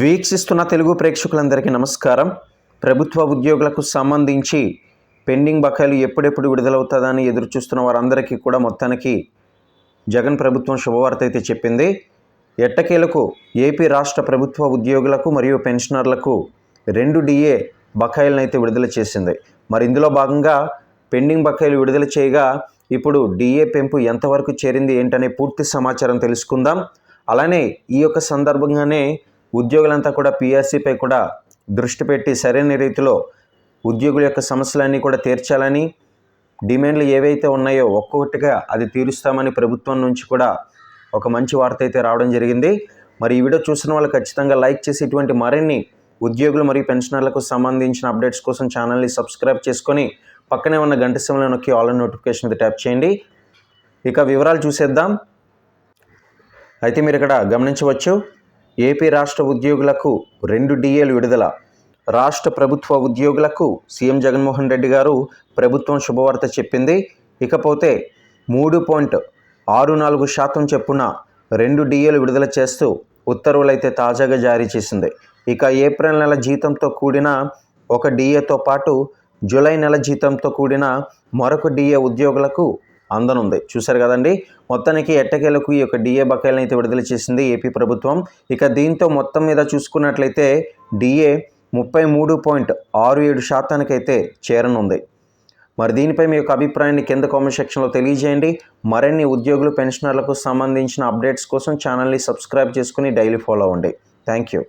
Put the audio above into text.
వీక్షిస్తున్న తెలుగు ప్రేక్షకులందరికీ నమస్కారం. ప్రభుత్వ ఉద్యోగులకు సంబంధించి పెండింగ్ బకాయిలు ఎప్పుడెప్పుడు విడుదలవుతుందని ఎదురు చూస్తున్న వారందరికీ కూడా మొత్తానికి జగన్ ప్రభుత్వం శుభవార్త అయితే చెప్పింది. ఎట్టకేలకు ఏపీ రాష్ట్ర ప్రభుత్వ ఉద్యోగులకు మరియు పెన్షనర్లకు రెండు డిఏ బకాయిలను అయితే విడుదల చేసింది. మరి ఇందులో భాగంగా పెండింగ్ బకాయిలు విడుదల చేయగా ఇప్పుడు డిఏ పెంపు ఎంతవరకు చేరింది ఏంటనే పూర్తి సమాచారం తెలుసుకుందాం. అలానే ఈ యొక్క సందర్భంగానే ఉద్యోగులంతా కూడా పిఆర్సీపై కూడా దృష్టి పెట్టి సరైన రీతిలో ఉద్యోగుల యొక్క సమస్యలన్నీ కూడా తీర్చాలని డిమాండ్లు ఏవైతే ఉన్నాయో ఒక్కొక్కటిగా అది తీరుస్తామని ప్రభుత్వం నుంచి కూడా ఒక మంచి వార్త అయితే రావడం జరిగింది. మరి ఈ వీడియో చూసిన వాళ్ళు ఖచ్చితంగా లైక్ చేసి ఇటువంటి మరిన్ని ఉద్యోగులు మరియు పెన్షనర్లకు సంబంధించిన అప్డేట్స్ కోసం ఛానల్ని సబ్స్క్రైబ్ చేసుకొని పక్కనే ఉన్న గంట సమయంలో నొక్కి ఆల్ నోటిఫికేషన్ మీద ట్యాప్ చేయండి. ఇక వివరాలు చూసేద్దాం. అయితే మీరు ఇక్కడ గమనించవచ్చు. ఏపీ రాష్ట్ర ఉద్యోగులకు రెండు డిఏలు విడుదల. రాష్ట్ర ప్రభుత్వ ఉద్యోగులకు సీఎం జగన్మోహన్ రెడ్డి గారు ప్రభుత్వం శుభవార్త చెప్పింది. ఇకపోతే మూడు పాయింట్ ఆరు నాలుగు శాతం చెప్పున రెండు డిఏలు విడుదల చేస్తూ ఉత్తర్వులైతే తాజాగా జారీ చేసింది. ఇక ఏప్రిల్ నెల జీతంతో కూడిన ఒక డిఏతో పాటు జూలై నెల జీతంతో కూడిన మరొక డిఏ ఉద్యోగులకు అందనుంది. చూశారు కదండి? మొత్తానికి ఎట్టకేలకు ఈ యొక్క డిఏ బకాయిలను అయితే విడుదల చేసింది ఏపీ ప్రభుత్వం. ఇక దీంతో మొత్తం మీద చూసుకున్నట్లయితే డిఏ ముప్పై మూడు పాయింట్ ఆరు ఏడు శాతానికైతే చేరనుంది. మరి దీనిపై మీ యొక్క అభిప్రాయాన్ని కింద కామెంట్ సెక్షన్లో తెలియజేయండి. మరిన్ని ఉద్యోగులు పెన్షనర్లకు సంబంధించిన అప్డేట్స్ కోసం ఛానల్ని సబ్స్క్రైబ్ చేసుకుని డైలీ ఫాలో అవ్వండి. Thank you.